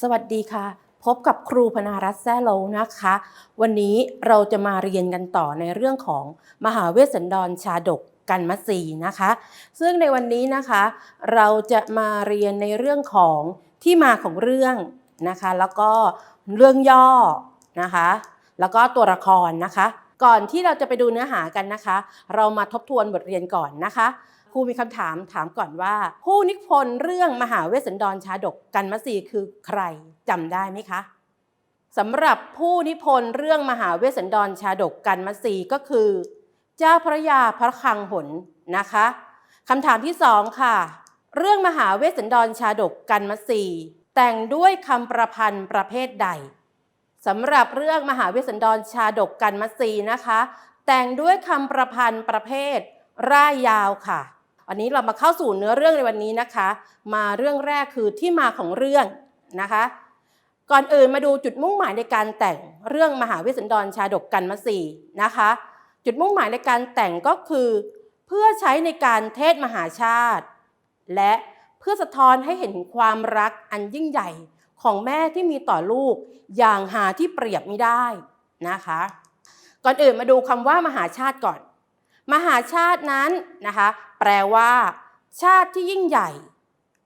สวัสดีค่ะ พบกับครูพนารัตน์แซ่โลนะคะ วันนี้เราจะมาเรียนกันต่อในเรื่องของมหาเวสสันดรชาดกกันมัสีนะคะ ซึ่งในวันนี้นะคะ เราจะมาเรียนในเรื่องของที่มาของเรื่องนะคะ แล้วก็เรื่องย่อนะคะ แล้วก็ตัวละครนะคะ ก่อนที่เราจะไปดูเนื้อหากันนะคะ เรามาทบทวนบทเรียนก่อนนะคะ ครูมีคำถามถามก่อนว่า ผู้นิพนธ์เรื่องมหาเวสสันดรชาดกกันมสีคือใครจำได้ไหมคะสำหรับผู้นิพนธ์เรื่องมหาเวสสันดรชาดกกันมสีก็คือ เจ้าพระยาพระคลังหนนะคะคำถามที่สองค่ะ เรื่องมหาเวสสันดรชาดกกันมสีแต่งด้วยคำประพันธ์ประเภทใดสำหรับเรื่องมหาเวสสันดรชาดกกันมสีนะคะ แต่งด้วยคำประพันธ์ประเภท ร่ายยาวค่ะ วันนี้เรามาเข้าสู่เนื้อเรื่องในวันนี้นะคะ มาเรื่องแรกคือที่มาของเรื่องนะคะ ก่อนอื่นมาดูจุดมุ่งหมายในการแต่งเรื่องมหาวสสันดรชาดกกันมสีนะคะ จุดมุ่งหมายในการแต่งก็คือ เพื่อใช้ในการเทศมหาชาติ และเพื่อสะท้อนให้เห็นความรักอันยิ่งใหญ่ของแม่ที่มีต่อลูกอย่างหาที่เปรียบไม่ได้นะคะ ก่อนอื่นมาดูคำว่ามหาชาติก่อน มหาชาตินั้นนะคะ แปลว่า ชาติที่ยิ่งใหญ่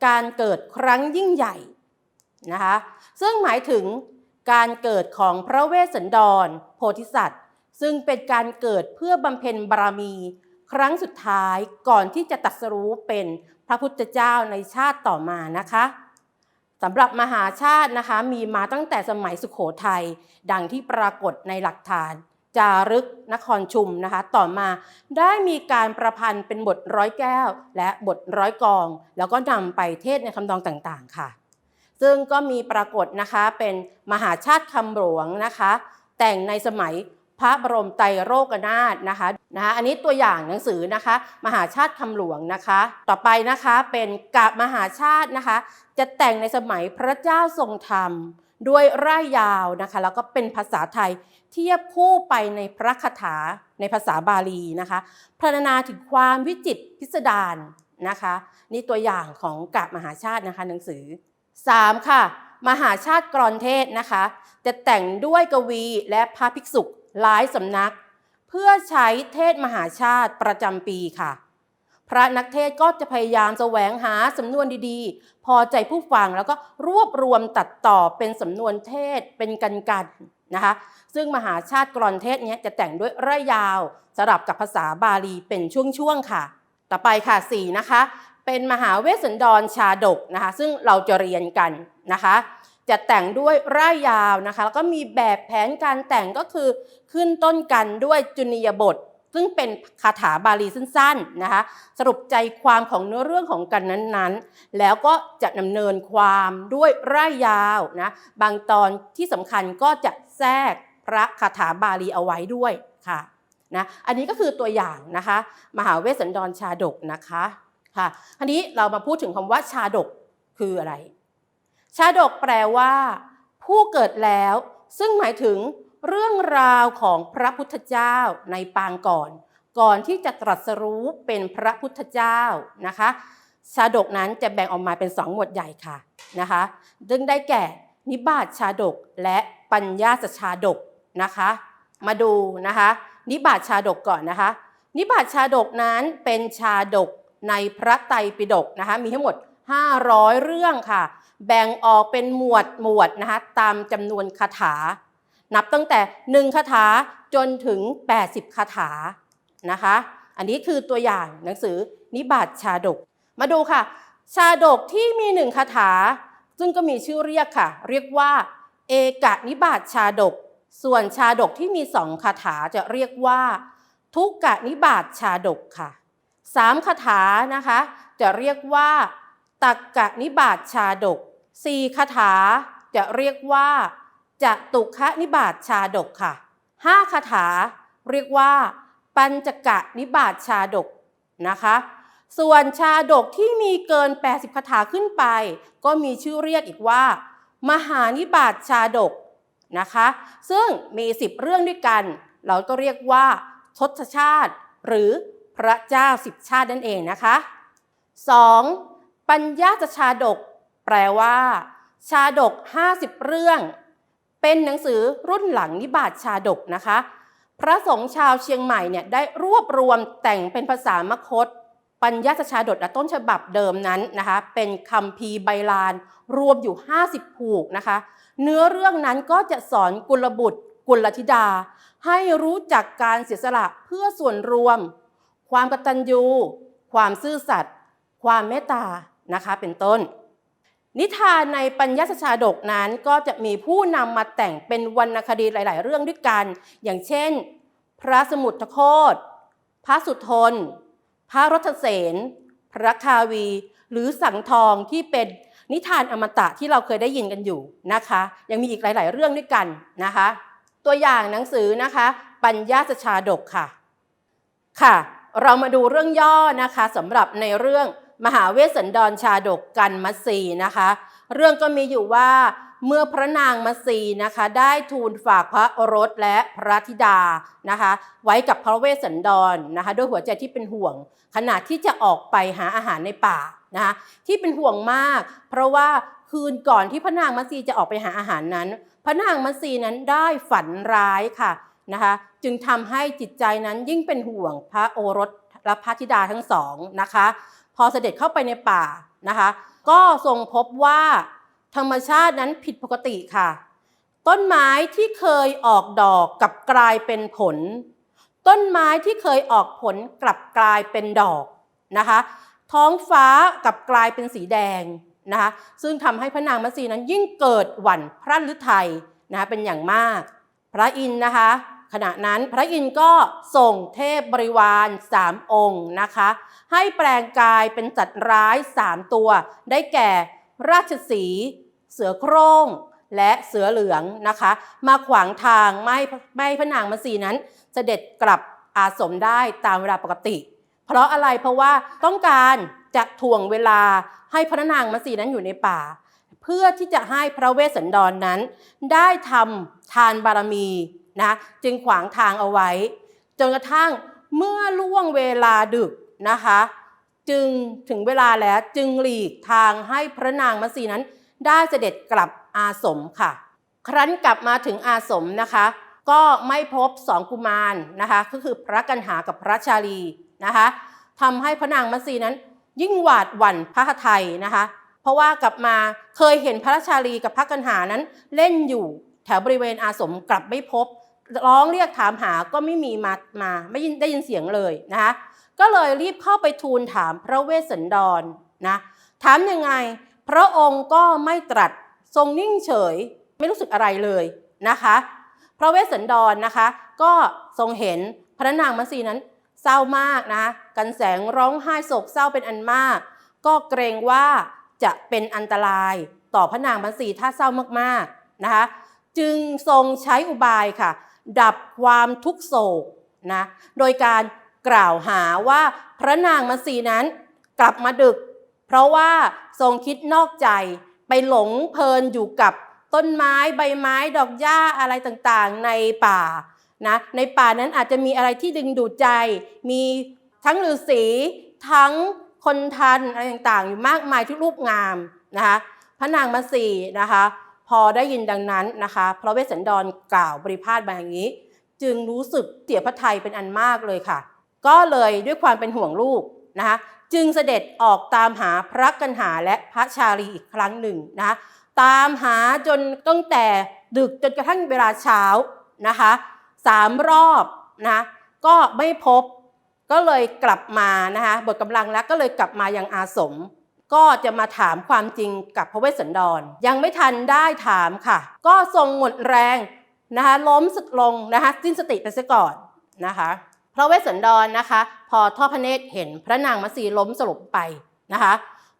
การเกิดครั้งยิ่งใหญ่นะคะซึ่งหมายถึงการเกิดของพระเวสสันดร โพธิสัตว์ ซึ่งเป็นการเกิดเพื่อบำเพ็ญบารมี ครั้งสุดท้ายก่อนที่จะตรัสรู้เป็นพระพุทธเจ้าในชาติต่อมานะคะสำหรับมหาชาตินะคะมีมาตั้งแต่สมัยสุขโขทัยดังที่ปรากฏในหลักฐาน จารึกนครชุมนะคะ ต่อมาได้มีการประพันธ์เป็นบทร้อยแก้ว และบทร้อยกอง แล้วก็นำไปเทศในคำนองต่างๆค่ะ ซึ่งก็มีปรากฏนะคะเป็นมหาชาติคำหลวงนะคะ แต่งในสมัยพระบรมไตรโลกนาถนะคะนะคะ อันนี้ตัวอย่างหนังสือนะคะ มหาชาติคำหลวงนะคะ ต่อไปนะคะเป็นกาบมหาชาตินะคะ จะแต่งในสมัยพระเจ้าทรงธรรม ด้วยร่ายยาวนะคะแล้วก็เป็นภาษาไทยเทียบคู่ไปในพระคาถาในภาษาบาลีนะคะพรรณนาถึงความวิจิตพิสดารนะคะนี่ตัวอย่างของกาบมหาชาตินะคะหนังสือ 3. ค่ะ มหาชาติกรอนเทศนะคะ จะแต่งด้วยกวีและพระภิกษุหลายสำนัก เพื่อใช้เทศมหาชาติประจำปีค่ะ พระนักเทศก็จะพยายามแสวงหาสำนวนดีๆ พอใจผู้ฟังแล้วก็รวบรวมตัดต่อเป็นสำนวนเทศเป็นกันกันนะคะ ซึ่งมหาชาติกรอนเทศเนี้ยจะแต่งด้วยร่ยยาวสลับกับภาษาบาลีเป็นช่วงๆค่ะ ต่อไปค่ะ4นะคะ เป็นมหาเวสสันดรชาดกนะคะ ซึ่งเราจะเรียนกันนะคะ จะแต่งด้วยร่ายยาวนะคะ แล้วก็มีแบบแผนการแต่งก็คือขึ้นต้นกันด้วยจุนียบท ซึ่งเป็นคาถาบาลีสั้นๆนะคะสรุปใจความของเนื้อเรื่องของกันนั้นๆ แล้วก็จะดำเนินความด้วยร่ายยาวนะบางตอนที่สำคัญก็จะแทรกพระคาถาบาลีเอาไว้ด้วยค่ะนะอันนี้ก็คือตัวอย่างนะคะ มหาเวสสันดรชาดกนะคะค่ะทีนี้เรามาพูดถึงคำว่าชาดกคืออะไร ชาดกแปลว่า ผู้เกิดแล้ว ซึ่งหมายถึง เรื่องราวของพระพุทธเจ้าในปางก่อน ก่อนที่จะตรัสรู้เป็นพระพุทธเจ้านะคะชาดกนั้นจะแบ่งออกมาเป็นสองหมวดใหญ่ค่ะนะคะซึ่งได้แก่นิบาตชาดกและปัญญาสชาดกนะคะ มาดูนะคะนิบาตชาดกก่อนนะคะ นิบาตชาดกนั้นเป็นชาดกในพระไตรปิฎกนะคะมีทั้งหมด 500 เรื่องค่ะ แบ่งออกเป็นหมวดหมวดนะคะตามจำนวนคาถา นับตั้งแต่ 1 คาถาจนถึง 80 คาถานะคะ อันนี้คือตัวอย่างหนังสือนิบาตชาดก มาดูค่ะ ชาดกที่มีหนึ่งคาถา ซึ่งก็มีชื่อเรียกค่ะ เรียกว่า เอกนิบาตชาดก ส่วนชาดกที่มีสองคาถาจะเรียกว่า ทุกกะนิบาตชาดกค่ะสามคาถานะคะ จะเรียกว่า ตักกะนิบาตชาดกสี่คาถาจะเรียกว่า จะตุคะนิบาตชาดกค่ะห้าคาถาเรียกว่า ปัญจกะนิบาตชาดกนะคะ ส่วนชาดกที่มีเกิน 80คาถาขึ้นไป ก็มีชื่อเรียกอีกว่า มหานิบาตชาดกนะคะ ซึ่งมี 10 เรื่องด้วยกัน เราก็เรียกว่าทศชาติ หรือพระเจ้าสิบชาตินั่นเองนะคะ 2. ปัญญาจชาดก แปลว่า ชาดก 50 เรื่อง เป็นหนังสือรุ่นหลังนิบาตชาดกนะคะ พระสงฆ์ชาวเชียงใหม่เนี่ยได้รวบรวมแต่งเป็นภาษามคต ปัญญาชาดกและต้นฉบับเดิมนั้นนะคะ เป็นคำพีใบลานรวมอยู่ 50 ผูกนะคะ เนื้อเรื่องนั้นก็จะสอนกุลบุตร กุลธิดา ให้รู้จักการเสียสละเพื่อส่วนรวม ความกตัญญู ความซื่อสัตย์ความเมตตานะคะเป็นต้น นิทานในปัญญาชาดกนั้นก็จะมีผู้นำมาแต่งเป็นวรรณคดีหลาย ๆ เรื่องด้วยกัน อย่างเช่น พระสมุทรโคตพระสุทน พระรัตเสนพระคาวี หรือสังทองที่เป็นนิทานอมตะที่เราเคยได้ยินกันอยู่นะคะ ยังมีอีกหลาย ๆ เรื่องด้วยกันนะคะ ตัวอย่างหนังสือนะคะ ปัญญาชาดกค่ะค่ะ เรามาดูเรื่องย่อนะคะสำหรับในเรื่อง มหาเวสสันดรชาดกกันมัสีนะคะ เรื่องก็มีอยู่ว่าเมื่อพระนางมัสีนะคะ ได้ทูลฝากพระโอรสและพระธิดานะคะ ไว้กับพระเวสสันดรนะคะ ด้วยหัวใจที่เป็นห่วง ขณะที่จะออกไปหาอาหารในป่านะคะที่เป็นห่วงมาก เพราะว่าคืนก่อนที่พระนางมัสีจะออกไปหาอาหารนั้น พระนางมัสีนั้นได้ฝันร้ายค่ะนะคะจึงทำให้จิตใจนั้นยิ่งเป็นห่วงพระโอรสและพระธิดาทั้งสองนะคะ พอเสด็จเข้าไปในป่านะคะ ก็ทรงพบว่าธรรมชาตินั้นผิดปกติค่ะ ต้นไม้ที่เคยออกดอกกลับกลายเป็นผล ต้นไม้ที่เคยออกผลกลับกลายเป็นดอกนะคะ ท้องฟ้ากลับกลายเป็นสีแดงนะคะซึ่งทำให้พระนางมัสีนั้นยิ่งเกิดหวั่นพระฤทัยนะคะเป็นอย่างมาก พระอินทร์นะคะ ขณะนั้นพระอินทร์ก็ส่งเทพบริวารสามองค์นะคะ ให้แปลงกายเป็นสัตว์ร้ายสามตัว ได้แก่ราชสี เสือโคร่งและเสือเหลืองนะคะ มาขวางทางไม่ให้ไม่พระนางมัสีนั้นเสด็จกลับอาสมได้ตามเวลาปกติ เพราะอะไรเพราะว่าต้องการจะถ่วงเวลาให้พระนางมัสีนั้นอยู่ในป่า เพื่อที่จะให้พระเวสสันดรนนั้น ได้ทำทานบารมี นะจึงขวางทางเอาไว้ จนกระทั่งเมื่อล่วงเวลาดึกนะคะ จึงถึงเวลาแล้วจึงหลีกทางให้พระนางมัสีนั้น ได้เสด็จกลับอาสมค่ะ ครั้นกลับมาถึงอาสมนะคะ ก็ไม่พบสองกุมารนะคะ ก็คือพระกันหากับพระชาลีนะคะทำให้พระนางมัสีนั้น ยิ่งหวาดหวั่นพระไทยนะคะ เพราะว่ากลับมาเคยเห็นพระชาลีกับพระกันหานั้นเล่นอยู่แถวบริเวณอาสมกลับไม่พบ ร้องเรียกถามหาก็ไม่มีมามาไม่ยินได้ยินเสียงเลยนะคะก็เลยรีบเข้าไปทูลถามพระเวสสันดรนะถามยังไง พระองค์ก็ไม่ตรัสทรงนิ่งเฉยไม่รู้สึกอะไรเลยนะคะ พระเวสสันดรนะคะ ก็ทรงเห็นพระนางมัสีนั้นเศร้ามากนะกันแสงร้องไห้โศกเศร้าเป็นอันมาก ก็เกรงว่าจะเป็นอันตรายต่อพระนางมัสีถ้าเศร้ามากๆนะคะจึงทรงใช้อุบายค่ะ ดับความทุกโศกนะโดยการกล่าวหาว่าพระนางมัสีนั้นกลับมาดึก เพราะว่าทรงคิดนอกใจไปหลงเพลินอยู่กับต้นไม้ใบไม้ดอกหญ้าอะไรต่างๆ ในป่านะในป่านั้นอาจจะมีอะไรที่ดึงดูดใจ มีทั้งฤาษีทั้งคนทันอะไรต่างๆ อยู่มากมายที่รูปงามนะคะพระนางมัสีนะคะ พอได้ยินดังนั้นนะคะพระเวสสันดรกล่าวบริพาทมาอย่างนี้ จึงรู้สึกเสียพระทัยเป็นอันมากเลยค่ะ ก็เลยด้วยความเป็นห่วงลูกนะคะจึงเสด็จออกตามหาพระกันหาและพระชาลีอีกครั้งหนึ่งนะะตามหาจนตั้งแต่ดึกจนกระทั่งเวลาเช้านะคะสามรอบนะก็ไม่พบก็เลยกลับมานะคะบทกำลังแล้วก็เลยกลับมายังอาสม ก็จะมาถามความจริงกับพระเวสสันดร ยังไม่ทันได้ถามค่ะ ก็ทรงหมดแรงนะคะล้มสึกลงนะคะสิ้นสติไปซะก่อนนะคะพระเวสสันดรนะคะ พอทอดพระเนตรเห็นพระนางมัสีล้มสลบไปนะคะ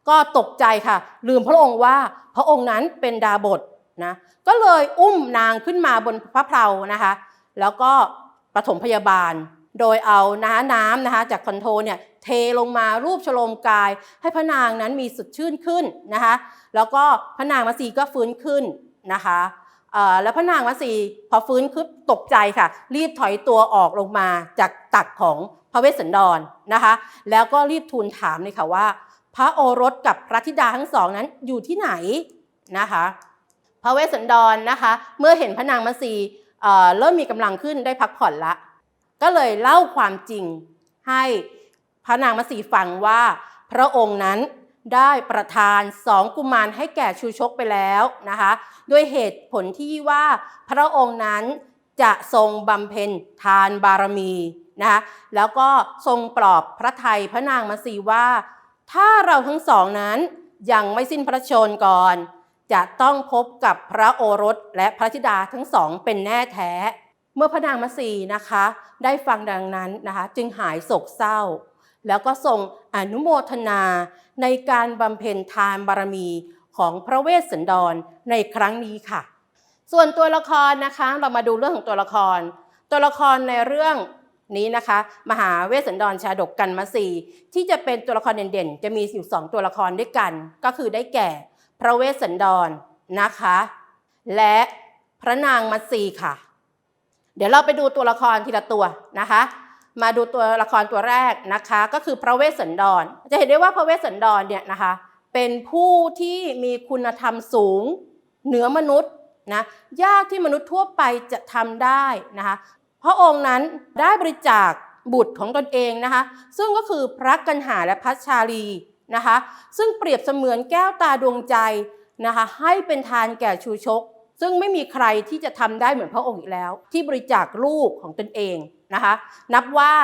ก็ตกใจค่ะ ลืมพระองค์ว่าพระองค์นั้นเป็นดาบทนะก็เลยอุ้มนางขึ้นมาบนพระเพลานะคะ แล้วก็ปฐมพยาบาล โดยเอาน้าน้ำนะคะจากคอนโทรเนี่ยเทลงมารูปฉโลมกาย ให้พระนางนั้นมีสดชื่นขึ้นนะคะ แล้วก็พระนางมัสีก็ฟื้นขึ้นนะคะแล้วพระนางมัสีพอฟื้นขึ้นตกใจค่ะ รีบถอยตัวออกลงมาจากตักของพระเวสสันดรนะคะ แล้วก็รีบทูลถามเลยค่ะว่า พระโอรสกับพระธิดาทั้งสองนั้นอยู่ที่ไหนนะคะพระเวสสันดรนะคะ เมื่อเห็นพระนางมัสีเเริ่มมีกำลังขึ้นได้พักผ่อนละ ก็เลยเล่าความจริงให้พระนางมัสีฟังว่า พระองค์นั้นได้ประทานสองกุมารให้แก่ชูชกไปแล้วนะคะด้วยเหตุผลที่ว่าพระองค์นั้นจะทรงบำเพ็ญทานบารมีนะคะแล้วก็ทรงปลอบพระไทยพระนางมัสีว่า ถ้าเราทั้งสองนั้นยังไม่สิ้นพระชนก่อน จะต้องพบกับพระโอรสและพระธิดาทั้งสองเป็นแน่แท้ เมื่อพระนางมัสีนะคะ ได้ฟังดังนั้นนะคะ จึงหายโศกเศร้า แล้วก็ทรงอนุโมทนาในการบำเพ็ญทานบารมีของพระเวสสันดรในครั้งนี้ค่ะ ส่วนตัวละครนะคะเรามาดูเรื่องของตัวละคร ตัวละครในเรื่องนี้นะคะ มหาเวสสันดรชาดกกันมาสีที่จะเป็นตัวละครเด่นๆ จะมีอยู่สองตัวละครด้วยกัน ก็คือได้แก่พระเวสสันดรนะคะ และพระนางมัสีค่ะ เดี๋ยวเราไปดูตัวละครทีละตัวนะคะ มาดูตัวละครตัวแรกนะคะ ก็คือพระเวสสันดร จะเห็นได้ว่าพระเวสสันดรเนี่ยนะคะเป็นผู้ที่มีคุณธรรมสูงเหนือมนุษย์นะยากที่มนุษย์ทั่วไปจะทำได้นะคะพระองค์นั้นได้บริจาคบุตรของตนเองนะคะ ซึ่งก็คือพระกันหาและพระชาลีนะคะ ซึ่งเปรียบเสมือนแก้วตาดวงใจนะคะ ให้เป็นทานแก่ชูชก ซึ่งไม่มีใครที่จะทำได้เหมือนพระองค์อีกแล้ว ที่บริจาคลูกของตนเองนะคะ นับว่า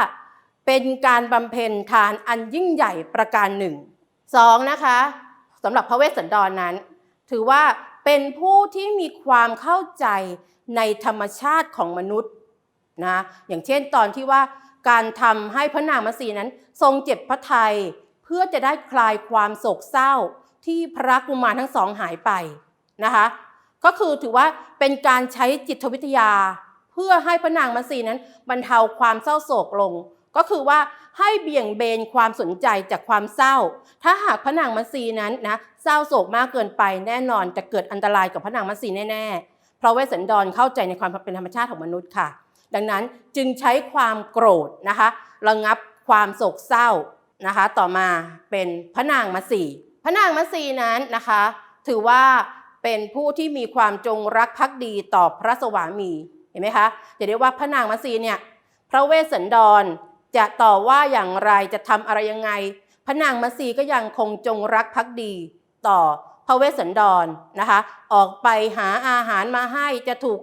เป็นการบำเพ็ญทานอันยิ่งใหญ่ประการหนึ่งสองนะคะสำหรับพระเวสสันดรนนั้น ถือว่าเป็นผู้ที่มีความเข้าใจในธรรมชาติของมนุษย์นะอย่างเช่นตอนที่ว่าการทำให้พระนางมัสีนั้น ทรงเจ็บพระทัยเพื่อจะได้คลายความโศกเศร้าที่พระกุมารทั้งสองหายไปนะคะ ก็คือถือว่าเป็นการใช้จิตวิทยา เพื่อให้พระนางมัสีนั้นบรรเทาความเศร้าโศกลง ก็คือว่าให้เบี่ยงเบนความสนใจจากความเศร้า ถ้าหากพระนางมัสีนั้นนะเศร้าโศกมากเกินไปแน่นอนจะเกิดอันตรายกับพระนางมัสีแน่ๆเพราะเวสสันดรเข้าใจในความเป็นธรรมชาติของมนุษย์ค่ะ ดังนั้นจึงใช้ความโกรธนะคะระงับความโศกเศร้านะคะ ต่อมาเป็นพระนางมัสีพระนางมัสีนั้นนะคะ ถือว่า เป็นผู้ที่มีความจงรักภักดีต่อพระสวามี เห็นไหมคะจะเรียกว่าพระนางมัสีเนี่ยพระเวสสันดรจะต่อว่าอย่างไรจะทำอะไรยังไง พระนางมัสีก็ยังคงจงรักภักดีต่อพระเวสสันดรนะคะ ออกไปหาอาหารมาให้จะถูก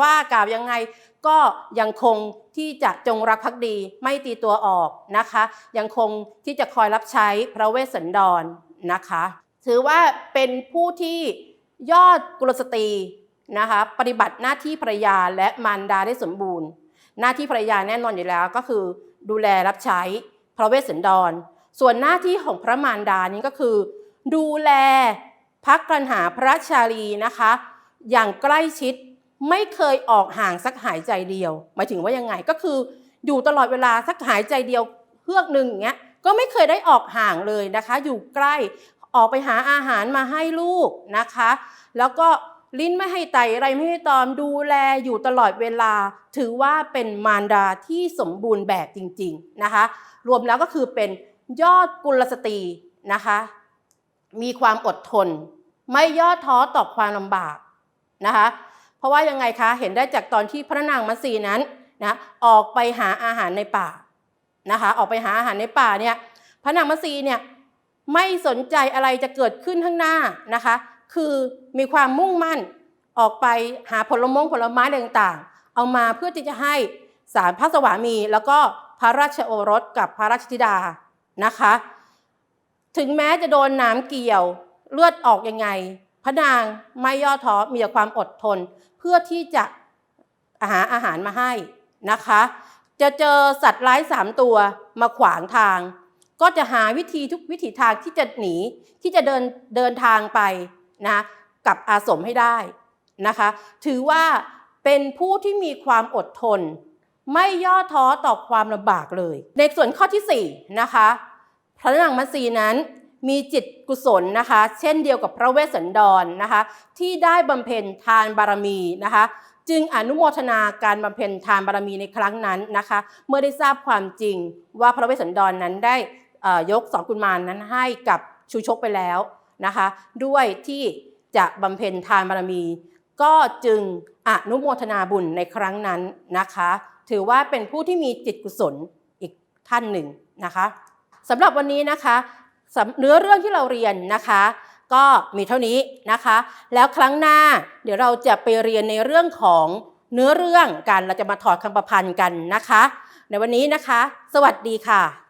ว่ากล่าวยังไง ก็ยังคงที่จะจงรักภักดีไม่ตีตัวออกนะคะ ยังคงที่จะคอยรับใช้พระเวสสันดรนะคะ ถือว่าเป็นผู้ที่ ยอดกุลสตรีนะคะปฏิบัติหน้าที่ภรรยาและมารดาได้สมบูรณ์ หน้าที่ภรรยาแน่นอนอยู่แล้วก็คือ ดูแลรับใช้พระเวสสันดร ส่วนหน้าที่ของพระมารดานี้ก็คือ ดูแลพักกันหาพระชาลีนะคะ อย่างใกล้ชิดไม่เคยออกห่างสักหายใจเดียว หมายถึงว่ายังไงก็คือ อยู่ตลอดเวลาสักหายใจเดียวเพือกหนึ่งอย่างเงี้ยก็ไม่เคยได้ออกห่างเลยนะคะ อยู่ใกล้ ออกไปหาอาหารมาให้ลูกนะคะ แล้วก็ลิ้นไม่ให้ไตอะไรไม่ให้ตอมดูแลอยู่ตลอดเวลา ถือว่าเป็นมารดาที่สมบูรณ์แบบจริง ๆนะคะ รวมแล้วก็คือเป็นยอดกุลสตรีนะคะ มีความอดทน ไม่ย่อท้อต่อความลำบากนะคะ เพราะว่ายังไงคะเห็นได้จากตอนที่พระนางมัสีนั้นนะออกไปหาอาหารในป่านะคะ ออกไปหาอาหารในป่าเนี่ยพระนางมัสีเนี่ย ไม่สนใจอะไรจะเกิดขึ้นข้างหน้านะคะ คือมีความมุ่งมั่นออกไปหาผลมงผลไม้ต่างๆ เอามาเพื่อที่จะให้สารพระสวามี แล้วก็พระราชโอรสกับพระราชธิดานะคะ ถึงแม้จะโดนน้ำเกี่ยวเลือดออกยังไง พระนางไม่ย่อท้อมีแต่ความอดทน เพื่อที่จะหาอาหารมาให้นะคะ จะเจอสัตว์ร้ายสามตัวมาขวางทาง ก็จะหาวิธีทุกวิถีทางที่จะหนีที่จะเดินเดินทางไปนะกับอาสมให้ได้นะคะ ถือว่าเป็นผู้ที่มีความอดทน ไม่ย่อท้อต่อความลำบากเลย ในส่วนข้อที่4นะคะพระนางมัสีนั้นมีจิตกุศลนะคะ เช่นเดียวกับพระเวสสันดรนะคะ ที่ได้บำเพ็ญทานบารมีนะคะ จึงอนุโมทนาการบำเพ็ญทานบารมีในครั้งนั้นนะคะ เมื่อได้ทราบความจริงว่าพระเวสสันดรนั้นได้ ยกสองกุมานั้นให้กับชูชกไปแล้วนะคะ ด้วยที่จะบำเพ็ญทานบารมี ก็จึงอนุโมทนาบุญในครั้งนั้นนะคะ ถือว่าเป็นผู้ที่มีจิตกุศลอีกท่านหนึ่งนะคะสำหรับวันนี้นะคะเนื้อเรื่องที่เราเรียนนะคะ ก็มีเท่านี้นะคะ แล้วครั้งหน้าเดี๋ยวเราจะไปเรียนในเรื่องของเนื้อเรื่องกันเราจะมาถอดคำประพันธ์กันนะคะ ในวันนี้นะคะ สวัสดีค่ะ